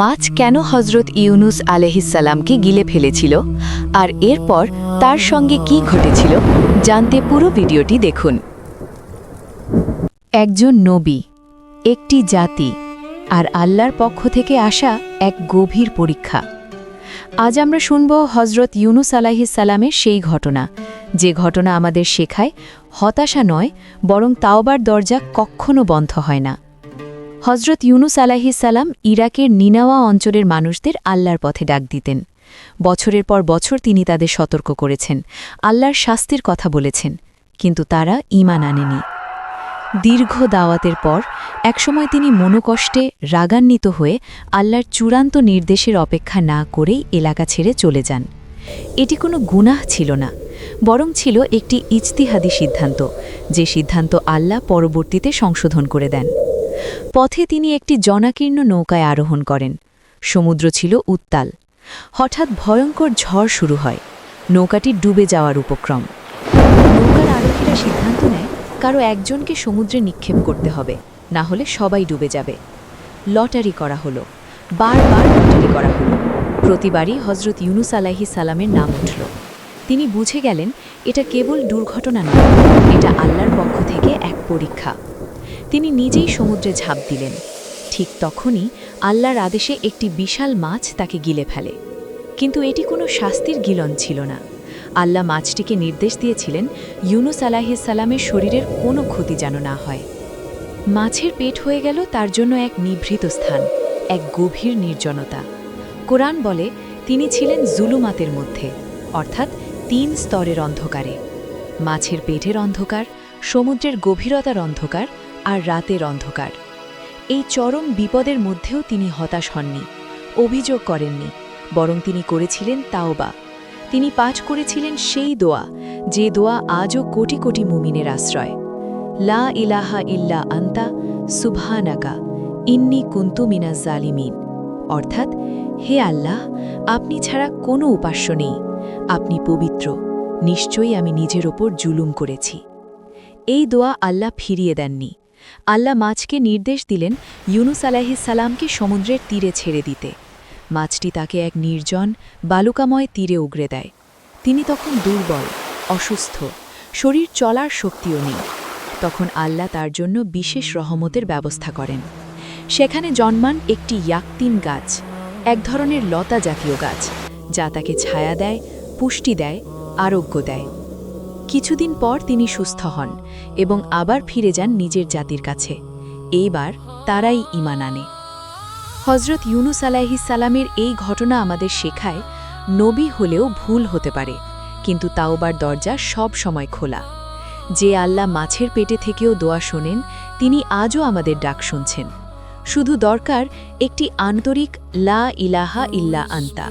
মাছ কেন হজরত ইউনুস আলহিসাল্লামকে গিলে ফেলেছিল? আর এরপর তার সঙ্গে কি ঘটেছিল? জানতে পুরো ভিডিওটি দেখুন। একজন নবী, একটি জাতি, আর আল্লাহর পক্ষ থেকে আসা এক গভীর পরীক্ষা। আজ আমরা শুনব হজরত ইউনুস আলাহিসাল্লামের সেই ঘটনা। যে ঘটনা আমাদের শেখায়, হতাশা নয়, বরং তাওবার দরজা কখনো বন্ধ হয় না। হজরত ইউনুস আলাহিসাল্লাম ইরাকের নিনাওয়া অঞ্চলের মানুষদের আল্লাহর পথে ডাক দিতেন। বছরের পর বছর তিনি তাদের সতর্ক করেছেন, আল্লাহর শাস্তির কথা বলেছেন, কিন্তু তারা ঈমান আনেনি। দীর্ঘ দাওয়াতের পর একসময় তিনি মনোকষ্টে রাগান্বিত হয়ে আল্লাহর চূড়ান্ত নির্দেশের অপেক্ষা না করেই এলাকা ছেড়ে চলে যান। এটি কোনো গুনাহ ছিল না, বরং ছিল একটি ইজতিহাদি সিদ্ধান্ত, যে সিদ্ধান্ত আল্লাহ পরবর্তীতে সংশোধন করে দেন। পথে তিনি একটি জনাকীর্ণ নৌকায় আরোহণ করেন। সমুদ্র ছিল উত্তাল। হঠাৎ ভয়ঙ্কর ঝড় শুরু হয়। নৌকাটি ডুবে যাওয়ার উপক্রম। নৌকার আরোহীরা সিদ্ধান্ত নেয়, কারও একজনকে সমুদ্রে নিক্ষেপ করতে হবে, না হলে সবাই ডুবে যাবে। লটারি করা হলো। বারবার লটারি করা হলো। প্রতিবারই হজরত ইউনুস আলাহি সালামের নাম উঠল। তিনি বুঝে গেলেন, এটা কেবল দুর্ঘটনা নয়, এটা আল্লাহর পক্ষ থেকে এক পরীক্ষা। তিনি নিজেই সমুদ্রে ঝাঁপ দিলেন। ঠিক তখনই আল্লাহর আদেশে একটি বিশাল মাছ তাকে গিলে ফেলে। কিন্তু এটি কোনো শাস্তির গিলন ছিল না। আল্লাহ মাছটিকে নির্দেশ দিয়েছিলেন, ইউনুস আলাহিসাল্লামের শরীরের কোনো ক্ষতি যেন না হয়। মাছের পেট হয়ে গেল তার জন্য এক নিভৃত স্থান, এক গভীর নির্জনতা। কোরআন বলে, তিনি ছিলেন জুলুমাতের মধ্যে, অর্থাৎ তিন স্তরের অন্ধকারে। মাছের পেটের অন্ধকার, সমুদ্রের গভীরতার অন্ধকার আর রাতের অন্ধকার। এই চরম বিপদের মধ্যেও তিনি হতাশ হননি, অভিযোগ করেননি, বরং তিনি করেছিলেন তাওবা। তিনি পাঠ করেছিলেন সেই দোয়া, যে দোয়া আজও কোটি কোটি মুমিনের আশ্রয়। লা ইলাহা ইল্লা আন্তা সুবহানাকা, ইন্নি কুন্তু মিনাজ জালিমিন। অর্থাৎ, হে আল্লাহ, আপনি ছাড়া কোনো উপাস্য নেই। আপনি পবিত্র, নিশ্চয়ই আমি নিজের ওপর জুলুম করেছি। এই দোয়া আল্লাহ ফিরিয়ে দেননি। আল্লাহ মাছকে নির্দেশ দিলেন ইউনুস আলাহিসাল্লামকে সমুদ্রের তীরে ছেড়ে দিতে। মাছটি তাকে এক নির্জন, বালুকাময় তীরে উগড়ে দেয়। তিনি তখন দুর্বল, অসুস্থ, শরীর চলার শক্তিও নেই। তখন আল্লাহ তার জন্য বিশেষ রহমতের ব্যবস্থা করেন। সেখানে জন্মান একটি ইয়াক্তিন গাছ, এক ধরনের লতা জাতীয় গাছ, যা তাকে ছায়া দেয়, পুষ্টি দেয়, আরোগ্য দেয়। কিছুদিন পর তিনি সুস্থ হন এবং আবার ফিরে যান নিজের জাতির কাছে। এইবার তারাই ইমান আনে। হজরত ইউনুস আলাহিসাল্লামের এই ঘটনা আমাদের শেখায়, নবী হলেও ভুল হতে পারে, কিন্তু তাওবার দরজা সব সময় খোলা। যে আল্লাহ মাছের পেটে থেকেও দোয়া শোনেন, তিনি আজও আমাদের ডাক শুনছেন। শুধু দরকার একটি আন্তরিক লা ইলাহা ইল্লা আন্তা।